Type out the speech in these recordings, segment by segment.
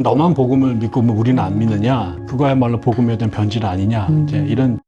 너만 복음을 믿고 뭐 우리는 안 믿느냐? 그거야말로 복음에 대한 변질 아니냐? 음. 이제 이런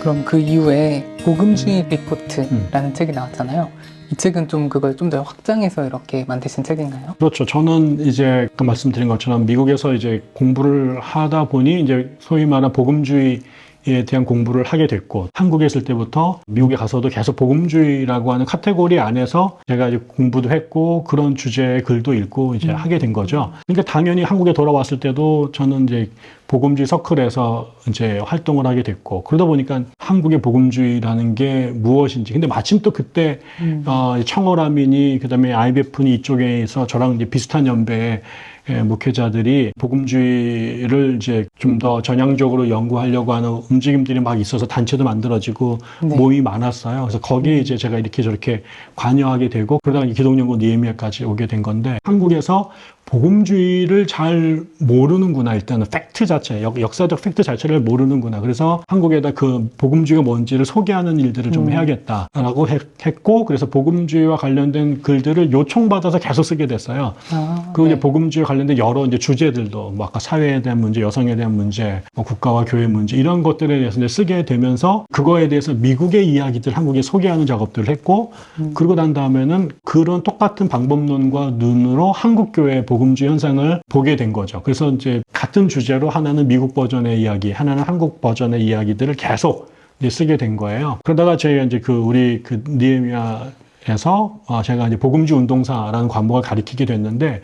그럼 그 이후에 복음주의 리포트라는 책이 나왔잖아요. 이 책은 좀 그걸 좀 더 확장해서 이렇게 만드신 책인가요? 그렇죠. 저는 이제 그 말씀드린 것처럼 미국에서 이제 공부를 하다 보니 이제 소위 말하는 복음주의 에 대한 공부를 하게 됐고 한국에 있을 때부터 미국에 가서도 계속 복음주의라고 하는 카테고리 안에서 제가 이제 공부도 했고 그런 주제의 글도 읽고 이제 하게 된 거죠. 그러니까 당연히 한국에 돌아왔을 때도 저는 이제 복음주의 서클에서 이제 활동을 하게 됐고 그러다 보니까 한국의 복음주의라는 게 무엇인지 근데 마침 또 그때 음. 어, 청어라민이 그다음에 IBF니 이쪽에서 저랑 이제 비슷한 연배의 예, 목회자들이 복음주의를 이제 좀 더 전향적으로 연구하려고 하는 움직임들이 막 있어서 단체도 만들어지고 네. 모임이 많았어요. 그래서 거기에 이제 제가 이렇게 저렇게 관여하게 되고 그러다가 이 기독연구 니에미아까지 오게 된 건데 한국에서 복음주의를 잘 모르는구나 일단은 팩트 자체 역, 역사적 팩트 자체를 모르는구나 그래서 한국에다 그 복음주의가 뭔지를 소개하는 일들을 좀 음. 해야겠다라고 했, 고 그래서 복음주의와 관련된 글들을 요청받아서 계속 쓰게 됐어요. 아, 그리고 네. 이제 복음주의와 관련된 여러 이제 주제들도 뭐 아까 사회에 대한 문제, 여성에 대한 문제, 뭐 국가와 교회 문제 이런 것들에 대해서 이제 쓰게 되면서 그거에 대해서 미국의 이야기들 한국에 소개하는 작업들을 했고 음. 그러고 난 다음에는 그런 똑같은 방법론과 눈으로 한국 교회의 복음주의 현상을 보게 된 거죠. 그래서 이제 같은 주제로 하나는 미국 버전의 이야기, 하나는 한국 버전의 이야기들을 계속 이제 쓰게 된 거예요. 그러다가 저희가 이제 그 우리 그 니에미아에서 어, 제가 이제 복음주 운동사라는 과목을 가리키게 됐는데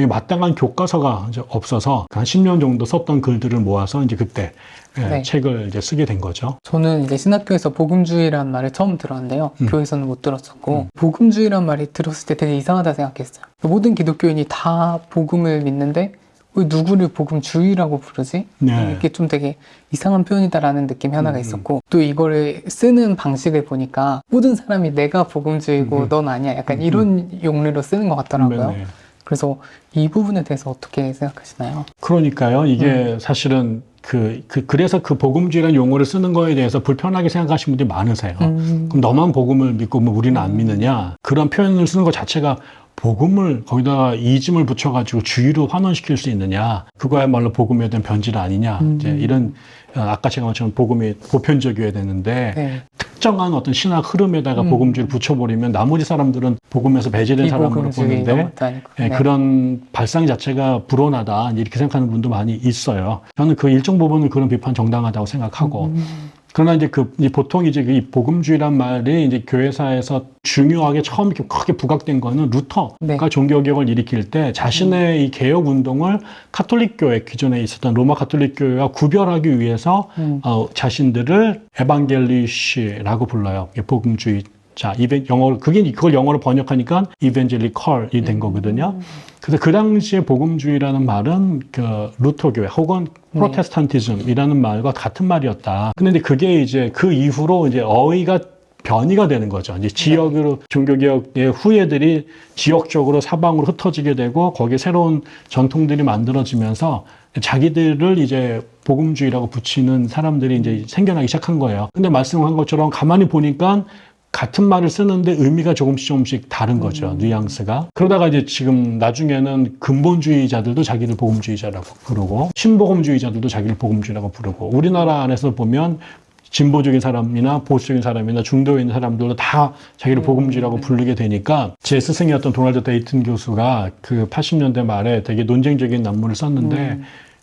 여기 마땅한 교과서가 이제 없어서 한 10년 정도 썼던 글들을 모아서 이제 그때 예, 네. 책을 이제 쓰게 된 거죠. 저는 이제 신학교에서 복음주의라는 말을 처음 들었는데요. 음. 교회에서는 못 들었었고 복음주의란 말이 들었을 때 되게 이상하다 생각했어요. 모든 기독교인이 다 복음을 믿는데 왜 누구를 복음주의라고 부르지? 네. 이게 좀 되게 이상한 표현이다라는 느낌이 하나가 음. 있었고 또 이거를 쓰는 방식을 보니까 모든 사람이 내가 복음주의고 음. 넌 아니야 약간 이런 용례로 쓰는 것 같더라고요. 네. 그래서 이 부분에 대해서 어떻게 생각하시나요? 그러니까요. 이게 사실은 그, 그, 그래서 그 복음주의라는 용어를 쓰는 거에 대해서 불편하게 생각하시는 분들이 많으세요. 음. 그럼 너만 복음을 믿고 뭐 우리는 안 믿느냐? 그런 표현을 쓰는 것 자체가 복음을 거기다가 이즘을 붙여가지고 주의로 환원시킬 수 있느냐? 그거야말로 복음에 대한 변질 아니냐? 음. 이제 이런 어, 아까 제가 말처럼 복음이 보편적이어야 되는데 네. 특정한 어떤 신학 흐름에다가 음. 복음주의를 붙여버리면 나머지 사람들은 복음에서 배제된 사람으로 보는데. 예, 네. 그런 발상 자체가 불온하다 이렇게 생각하는 분도 많이 있어요. 저는 그 일정 부분은 그런 비판 정당하다고 생각하고 음. 그러나 이제 그 보통 이제 이 복음주의란 말이 이제 교회사에서 중요하게 처음 이렇게 크게 부각된 거는 루터가 네. 종교 개혁을 일으킬 때 자신의 이 개혁 운동을 카톨릭 교회 기존에 있었던 로마 카톨릭 교회와 구별하기 위해서 음. 어, 자신들을 에반겔리시라고 불러요. 복음주의. 자, 이벤 영어 그게 그걸 영어로 번역하니까 이벤젤리컬이 된 거거든요. 그래서 그 당시에 복음주의라는 말은 그 루터 교회 혹은 네. 프로테스탄티즘이라는 말과 같은 말이었다. 근데 이제 그게 이제 그 이후로 이제 어휘가 변이가 되는 거죠. 이제 지역으로 종교개혁의 후예들이 지역적으로 사방으로 흩어지게 되고 거기에 새로운 전통들이 만들어지면서 자기들을 이제 복음주의라고 붙이는 사람들이 이제 생겨나기 시작한 거예요. 근데 말씀한 것처럼 가만히 보니까 같은 말을 쓰는데 의미가 조금씩 조금씩 다른 거죠. 뉘앙스가. 그러다가 이제 지금 나중에는 근본주의자들도 자기를 복음주의자라고 부르고 신복음주의자들도 자기를 복음주의라고 부르고 우리나라 안에서 보면 진보적인 사람이나 보수적인 사람이나 중도에 있는 사람들도 다 자기를 복음주의라고 부르게 되니까 제 스승이었던 도널드 데이튼 교수가 그 80년대 말에 되게 논쟁적인 난문을 썼는데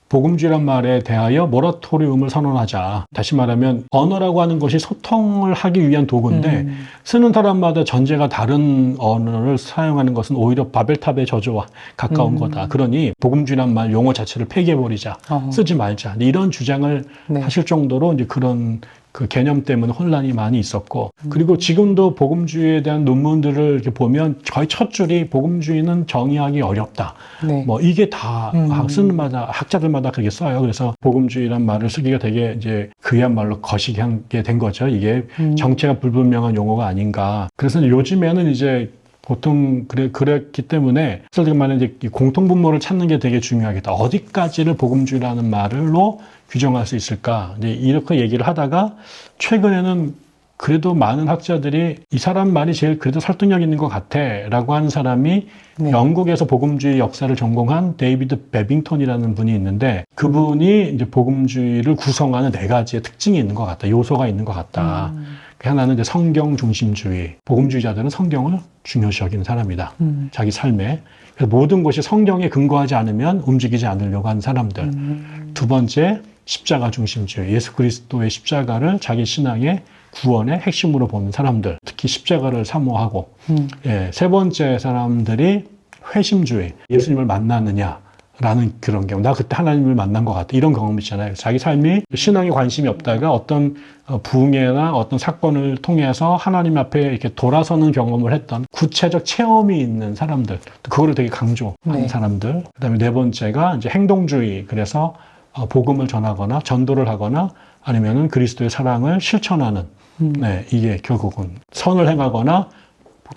복음주의란 말에 대하여 모라토리움을 선언하자. 다시 말하면 언어라고 하는 것이 소통을 하기 위한 도구인데 음. 쓰는 사람마다 전제가 다른 언어를 사용하는 것은 오히려 바벨탑의 저주와 가까운 음. 거다. 그러니 복음주의란 말 용어 자체를 폐기해버리자. 어. 쓰지 말자. 이런 주장을 네. 하실 정도로 이제 그런 그 개념 때문에 혼란이 많이 있었고 음. 그리고 지금도 복음주의에 대한 논문들을 이렇게 보면 거의 첫 줄이 복음주의는 정의하기 어렵다. 네. 뭐 이게 다 음. 학- 쓰는 마다 학자들마다 그렇게 써요. 그래서 복음주의란 말을 쓰기가 되게 이제 그야말로 거시기하게 된 거죠. 이게 음. 정체가 불분명한 용어가 아닌가. 그래서 요즘에는 이제 보통 그래 그랬기 때문에 설득 말에 이제 이 공통 분모를 찾는 게 되게 중요하겠다. 어디까지를 복음주의라는 말로 규정할 수 있을까? 이제 이렇게 얘기를 하다가 최근에는 그래도 많은 학자들이 이 사람 말이 제일 그래도 설득력 있는 것 같아 라고 하는 사람이 네. 영국에서 복음주의 역사를 전공한 데이비드 베빙턴이라는 분이 있는데 그분이 이제 복음주의를 구성하는 네 가지의 특징이 있는 것 같다. 요소가 있는 것 같다. 음. 그 하나는 이제 성경 중심주의. 복음주의자들은 성경을 중요시 여기는 사람이다. 음. 자기 삶에. 그래서 모든 것이 성경에 근거하지 않으면 움직이지 않으려고 하는 사람들. 음. 두 번째, 십자가 중심주의. 예수 그리스도의 십자가를 자기 신앙의 구원의 핵심으로 보는 사람들. 특히 십자가를 사모하고. 음. 예, 세 번째 사람들이 회심주의. 예수님을 만났느냐. 라는 그런 경우. 나 그때 하나님을 만난 것 같아. 이런 경험 있잖아요. 자기 삶이 신앙에 관심이 없다가 어떤 어, 부흥회나 어떤 사건을 통해서 하나님 앞에 이렇게 돌아서는 경험을 했던 구체적 체험이 있는 사람들. 그거를 되게 강조하는 네. 사람들. 그 다음에 네 번째가 이제 행동주의. 그래서 어, 복음을 전하거나 전도를 하거나 아니면은 그리스도의 사랑을 실천하는 음. 네, 이게 결국은 선을 행하거나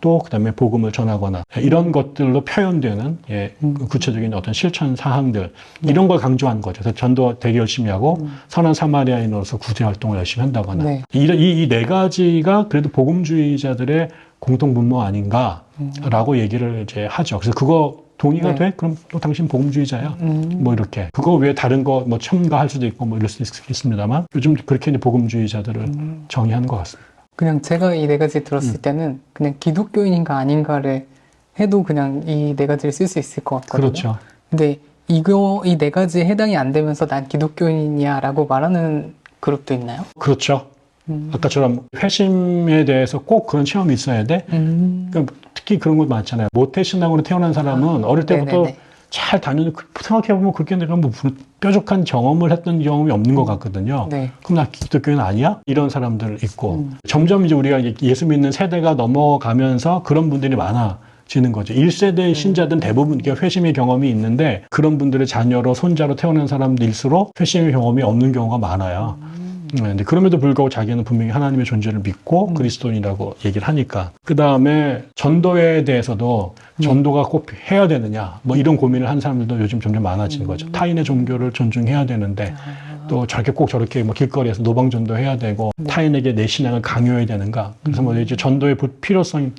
또 그다음에 복음을 전하거나 이런 것들로 표현되는 예, 음. 구체적인 어떤 실천 사항들 이런 걸 강조하는 거죠. 그래서 전도 되게 열심히 하고 음. 선한 사마리아인으로서 구제 활동을 열심히 한다거나 네. 이네 가지가 그래도 복음주의자들의 공통 분모 아닌가라고 얘기를 이제 하죠. 그래서 그거 동의가 음. 네. 돼? 그럼 또 당신 복음주의자야. 음. 뭐 이렇게 그거 외에 다른 거 뭐 첨가할 수도 있고 뭐 이럴 수도 있- 있습니다만 요즘 그렇게 이제 복음주의자들을 음. 정의하는 것 같습니다. 그냥 제가 이 네 가지 들었을 음. 때는 그냥 기독교인인가 아닌가를 해도 그냥 이 네 가지를 쓸 수 있을 것 같거든요. 그렇죠. 근데 이거 이 네 가지에 해당이 안 되면서 난 기독교인이야라고 말하는 그룹도 있나요? 그렇죠. 음. 아까처럼 회심에 대해서 꼭 그런 체험이 있어야 돼. 음. 그러니까 특히 그런 거 많잖아요. 모태 신앙으로 태어난 사람은 어릴 때부터 네네네. 잘 다니는 생각해 보면 그렇게 내가 뭐 뾰족한 경험을 했던 경험이 없는 것 같거든요. 네. 그럼 나 기독교인 아니야? 이런 사람들 있고 음. 점점 이제 우리가 예수 믿는 세대가 넘어가면서 그런 분들이 많아지는 거죠. 1세대 신자들은 대부분 이게 회심의 경험이 있는데 그런 분들의 자녀로 손자로 태어난 사람들일수록 회심의 경험이 없는 경우가 많아요. 네, 근데 그럼에도 불구하고 자기는 분명히 하나님의 존재를 믿고 음. 그리스도인이라고 얘기를 하니까 그 다음에 전도에 대해서도 네. 전도가 꼭 해야 되느냐 뭐 이런 고민을 한 사람들도 요즘 점점 많아지는 거죠. 음. 타인의 종교를 존중해야 되는데 아. 또 저렇게 꼭 저렇게 뭐 길거리에서 노방 전도 해야 되고 네. 타인에게 내 신앙을 강요해야 되는가 그래서 음. 뭐 이제 전도의 부- 필요성을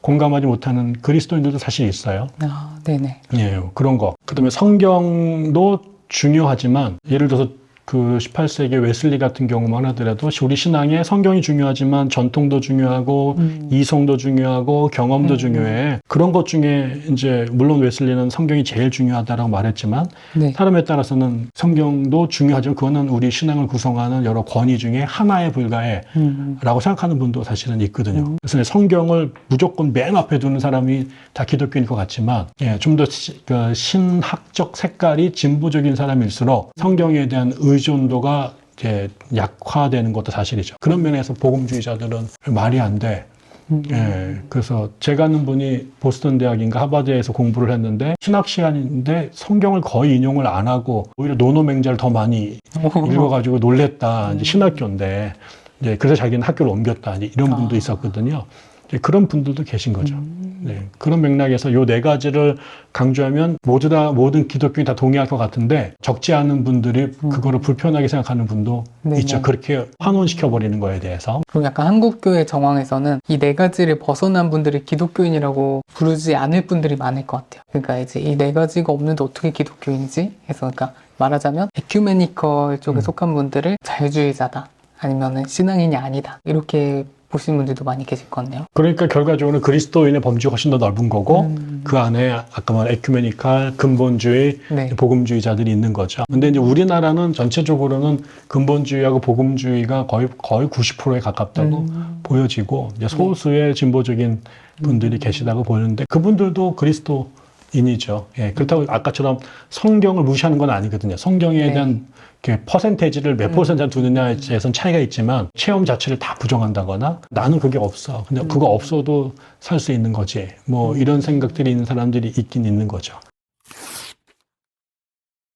공감하지 못하는 그리스도인들도 사실 있어요. 아, 네네. 예, 그런 거. 그다음에 성경도 중요하지만 예를 들어서 그 18세기 웨슬리 같은 경우만 하더라도 우리 신앙에 성경이 중요하지만 전통도 중요하고 음. 이성도 중요하고 경험도 음, 중요해. 그런 것 중에 이제 물론 웨슬리는 성경이 제일 중요하다라고 말했지만 네. 사람에 따라서는 성경도 중요하지만 그거는 우리 신앙을 구성하는 여러 권위 중에 하나에 불과해. 음. 라고 생각하는 분도 사실은 있거든요. 음. 그래서 성경을 무조건 맨 앞에 두는 사람이 다 기독교인 것 같지만, 예, 좀더 그 신학적 색깔이 진보적인 사람일수록 성경에 대한 의 존도가 이제 약화되는 것도 사실이죠. 그런 면에서 복음주의자들은 말이 안 돼. 음. 예, 그래서 제가 아는 분이 보스턴 대학인가 하버드에서 공부를 했는데 신학 시간인데 성경을 거의 인용을 안 하고 오히려 노노맹자를 더 많이 읽어가지고 놀랬다. 이제 신학교인데 이제 그래서 자기는 학교를 옮겼다. 이런 분도 아. 있었거든요. 이 제 그런 분들도 계신 거죠. 음. 네, 그런 맥락에서 요 네 가지를 강조하면 모두 다 모든 기독교인이 다 동의할 것 같은데 적지 않은 분들이 그거를 불편하게 생각하는 분도 음. 네네. 있죠. 그렇게 환원시켜 버리는 거에 대해서. 그리고 약간 한국 교회 정황에서는 이 네 가지를 벗어난 분들을 기독교인이라고 부르지 않을 분들이 많을 것 같아요. 그러니까 이제 이 네 가지가 없는데 어떻게 기독교인이지? 해서 그러니까 말하자면 에큐메니컬 쪽에 음. 속한 분들을 자유주의자다. 아니면은 신앙인이 아니다. 이렇게 보시는 분들도 많이 계실 것 같네요. 그러니까 결과적으로 그리스도인의 범주가 훨씬 더 넓은 거고 음. 그 안에 아까 말한 에큐메니칼 근본주의 네. 복음주의자들이 있는 거죠. 근데 이제 우리나라는 전체적으로는 근본주의하고 복음주의가 거의 거의 90%에 가깝다고 음. 보여지고 이제 소수의 진보적인 분들이 계시다고 보는데 그분들도 그리스도 인이죠. 예, 그렇다고 아까처럼 성경을 무시하는 건 아니거든요. 성경에 네. 대한 이렇게 퍼센테이지를 몇 음. 퍼센트 두느냐에 대해서는 차이가 있지만 체험 자체를 다 부정한다거나 나는 그게 없어. 근데 그거 음. 없어도 살 수 있는 거지. 뭐 이런 생각들이 있는 사람들이 있긴 있는 거죠.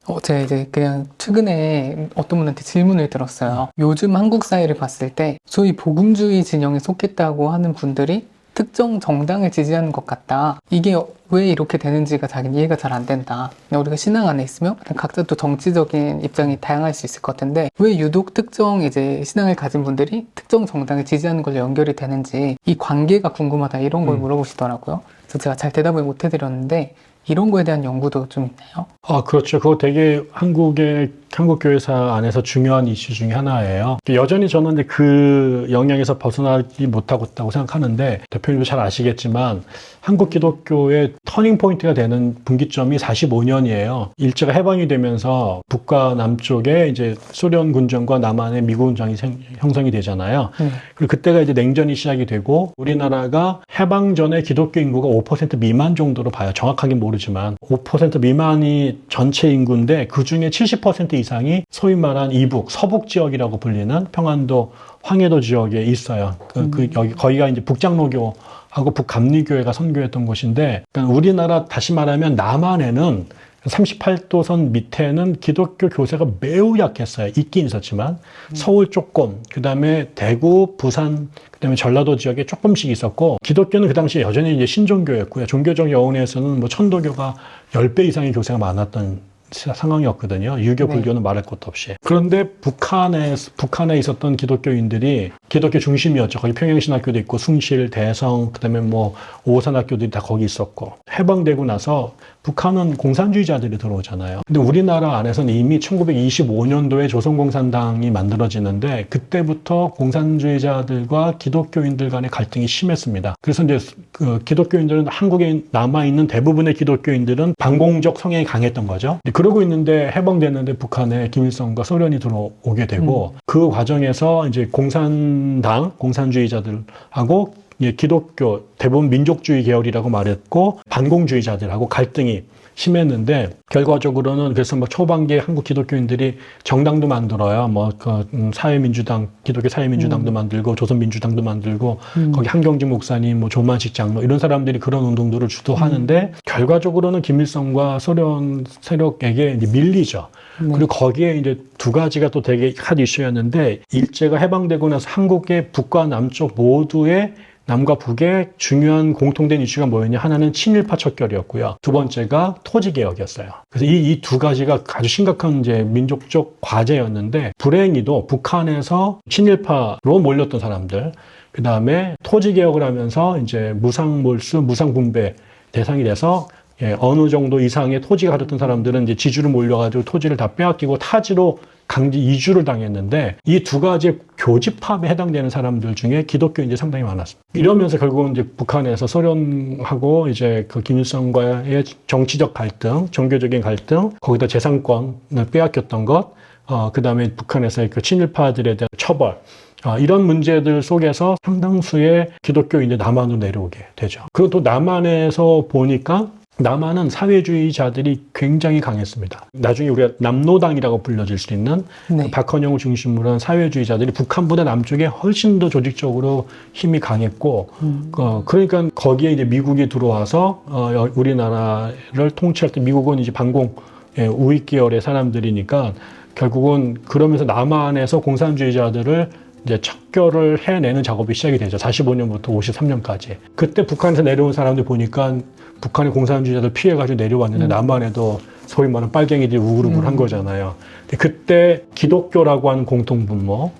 어, 제가 이제 그냥 최근에 어떤 분한테 질문을 들었어요. 요즘 한국 사회를 봤을 때 소위 복음주의 진영에 속했다고 하는 분들이 특정 정당을 지지하는 것 같다. 이게 왜 이렇게 되는지가 자기는 이해가 잘 안 된다. 우리가 신앙 안에 있으면 각자 또 정치적인 입장이 다양할 수 있을 것 같은데 왜 유독 특정 이제 신앙을 가진 분들이 특정 정당을 지지하는 걸로 연결이 되는지 이 관계가 궁금하다 이런 걸 음. 물어보시더라고요. 그래서 제가 잘 대답을 못 해드렸는데 이런 거에 대한 연구도 좀 있나요? 아, 그렇죠. 그거 되게 한국의 한국 교회사 안에서 중요한 이슈 중에 하나예요. 여전히 저는 이제 그 영향에서 벗어나지 못하고 있다고 생각하는데 대표님도 잘 아시겠지만 한국 기독교의 터닝 포인트가 되는 분기점이 45년이에요. 일제가 해방이 되면서 북과 남쪽에 이제 소련 군정과 남한의 미국 군정이 생- 형성이 되잖아요. 네. 그리고 그때가 이제 냉전이 시작이 되고 우리나라가 해방 전에 기독교 인구가 5% 미만 정도로 봐요. 정확하게 모르지만 5% 미만이 전체 인구인데 그 중에 70% 이상이 소위 말한 이북, 서북 지역이라고 불리는 평안도, 황해도 지역에 있어요. 그, 그 여기 거기가 이제 북장로교 하고 북감리교회가 선교했던 곳인데 그러니까 우리나라 다시 말하면 남한에는 38도선 밑에는 기독교 교세가 매우 약했어요. 있긴 있었지만 서울 조금, 그 다음에 대구, 부산, 그 다음에 전라도 지역에 조금씩 있었고 기독교는 그 당시에 여전히 이제 신종교였고요. 종교적 여운에서는 뭐 천도교가 10배 이상의 교세가 많았던 시- 상황이었거든요. 유교, 네. 불교는 말할 것도 없이. 그런데 북한에, 북한에 있었던 기독교인들이 기독교 중심이었죠. 거기 평양신학교도 있고, 숭실, 대성, 그 다음에 뭐, 오산학교들이 다 거기 있었고. 해방되고 나서 북한은 공산주의자들이 들어오잖아요. 근데 우리나라 안에서는 이미 1925년도에 조선공산당이 만들어지는데, 그때부터 공산주의자들과 기독교인들 간의 갈등이 심했습니다. 그래서 이제 그 기독교인들은 한국에 남아 있는 대부분의 기독교인들은 반공적 성향이 강했던 거죠. 그러고 있는데 해방됐는데 북한에 김일성과 소련이 들어오게 되고 그 과정에서 이제 공산 당, 공산주의자들하고 예, 기독교, 대부분 민족주의 계열이라고 말했고 반공주의자들하고 갈등이 심했는데 결과적으로는 그래서 뭐 초반기에 한국 기독교인들이 정당도 만들어요. 뭐그 음, 사회민주당, 기독교 사회민주당도 만들고 조선민주당도 만들고 거기 한경직 목사님, 뭐 조만식 장로 이런 사람들이 그런 운동들을 주도하는데 결과적으로는 김일성과 소련 세력에게 이제 밀리죠. 네. 그리고 거기에 이제 두 가지가 또 되게 핫 이슈였는데 일제가 해방되고 나서 한국의 북과 남쪽 모두의 남과 북의 중요한 공통된 이슈가 뭐였냐 하나는 친일파 척결이었고요. 두 번째가 토지 개혁이었어요. 그래서 이이두 가지가 아주 심각한 이제 민족적 과제였는데 불행히도 북한에서 친일파로 몰렸던 사람들, 그 다음에 토지 개혁을 하면서 이제 무상 몰수, 무상 분배 대상이 돼서 예, 어느 정도 이상의 토지가 가졌던 사람들은 이제 지주로 몰려가지고 토지를 다 빼앗기고 타지로 강제 이주를 당했는데 이 두 가지 교집합에 해당되는 사람들 중에 기독교인들이 상당히 많았습니다. 이러면서 결국은 이제 북한에서 소련하고 이제 그 김일성과의 정치적 갈등, 종교적인 갈등, 거기다 재산권을 빼앗겼던 것, 어, 그 다음에 북한에서의 그 친일파들에 대한 처벌, 아, 이런 문제들 속에서 상당수의 기독교인들이 남한으로 내려오게 되죠. 그리고 또 남한에서 보니까 남한은 사회주의자들이 굉장히 강했습니다. 나중에 우리가 남노당이라고 불려질 수 있는 네. 박헌영을 중심으로 한 사회주의자들이 북한보다 남쪽에 훨씬 더 조직적으로 힘이 강했고, 어, 그러니까 거기에 이제 미국이 들어와서 어, 여- 우리나라를 통치할 때 미국은 이제 반공 예, 우익 계열의 사람들이니까 결국은 그러면서 남한에서 공산주의자들을 이제 척결을 해내는 작업이 시작이 되죠. 45년부터 53년까지. 그때 북한에서 내려온 사람들 보니까 북한의 공산주의자들 피해가지고 내려왔는데 남한에도 소위 말하는 빨갱이들이 우글우글 한 거잖아요. 근데 그때 기독교라고 하는 공통분모,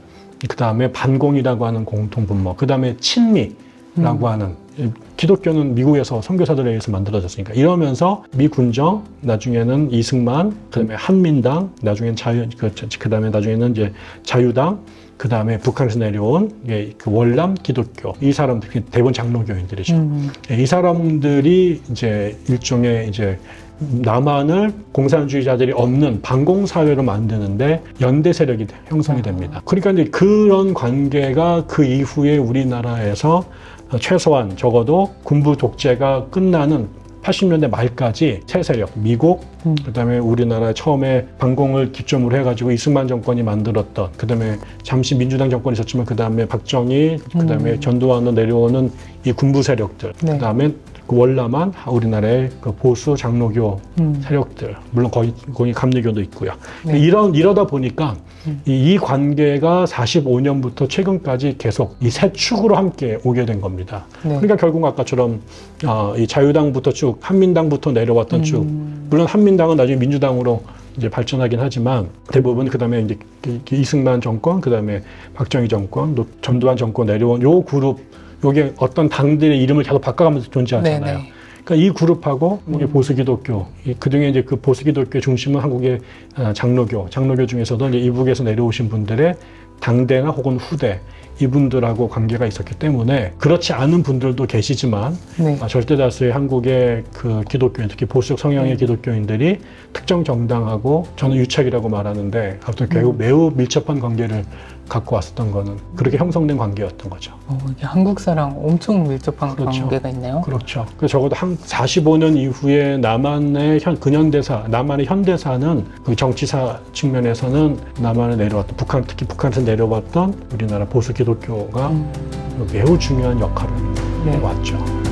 그 다음에 반공이라고 하는 공통분모, 그 다음에 친미라고 하는 기독교는 미국에서 선교사들에 의해서 만들어졌으니까 이러면서 미 군정 나중에는 이승만 그다음에 한민당 나중에는 자유 그, 그다음에 나중에는 이제 자유당 그 다음에 북한에서 내려온 예, 그 월남 기독교 이 사람들 그 대부분 장로교인들이죠. 음, 예, 이 사람들이 이제 일종의 이제 남한을 공산주의자들이 없는 반공 사회로 만드는데 연대 세력이 돼- 형성이 됩니다. 그러니까 이제 그런 관계가 그 이후에 우리나라에서 최소한 적어도 군부 독재가 끝나는 80년대 말까지 새 세력, 미국, 음. 그다음에 우리나라 처음에 반공을 기점으로 해가지고 이승만 정권이 만들었던, 그다음에 잠시 민주당 정권이 있었지만 그다음에 박정희, 그다음에 전두환으로 내려오는 이 군부 세력들, 네. 그다음에 그 월남한 우리나라의 그 보수 장로교 음. 세력들 물론 거기 거기 감리교도 있고요. 네. 이런 이러다 보니까 음. 이, 이 관계가 45년부터 최근까지 계속 이 세 축으로 함께 오게 된 겁니다. 네. 그러니까 결국 아까처럼 어, 이 자유당부터 쭉 한민당부터 내려왔던 쭉 음. 물론 한민당은 나중에 민주당으로 이제 발전하긴 하지만 대부분 그다음에 이제 이승만 정권 그다음에 박정희 정권 노- 전두환 정권 내려온 요 그룹 요게 어떤 당들의 이름을 계속 바꿔가면서 존재하잖아요. 네네. 그러니까 이 그룹하고 음. 한국의 보수 기독교 그 중에 이제 그 보수 기독교 중심은 한국의 어, 장로교 장로교 중에서도 이제 이북에서 내려오신 분들의 당대나 혹은 후대 이분들하고 관계가 있었기 때문에 그렇지 않은 분들도 계시지만 네. 아, 절대 다수의 한국의 그 기독교인, 특히 보수적 성향의 음. 기독교인들이 특정 정당하고 저는 유착이라고 말하는데 아무튼 결국 음. 매우 밀접한 관계를 갖고 왔었던 거는 그렇게 형성된 관계였던 거죠. 어, 이게 한국 사랑 엄청 밀접한 그렇죠. 관계가 있네요. 그렇죠. 그 적어도 한 45년 이후에 남한의 현, 근현대사, 남한의 현대사는 그 정치사 측면에서는 남한에 내려왔던 북한, 특히 북한에서 내려왔던 우리나라 보수 기독 교가 음. 매우 중요한 역할을 네. 해왔죠.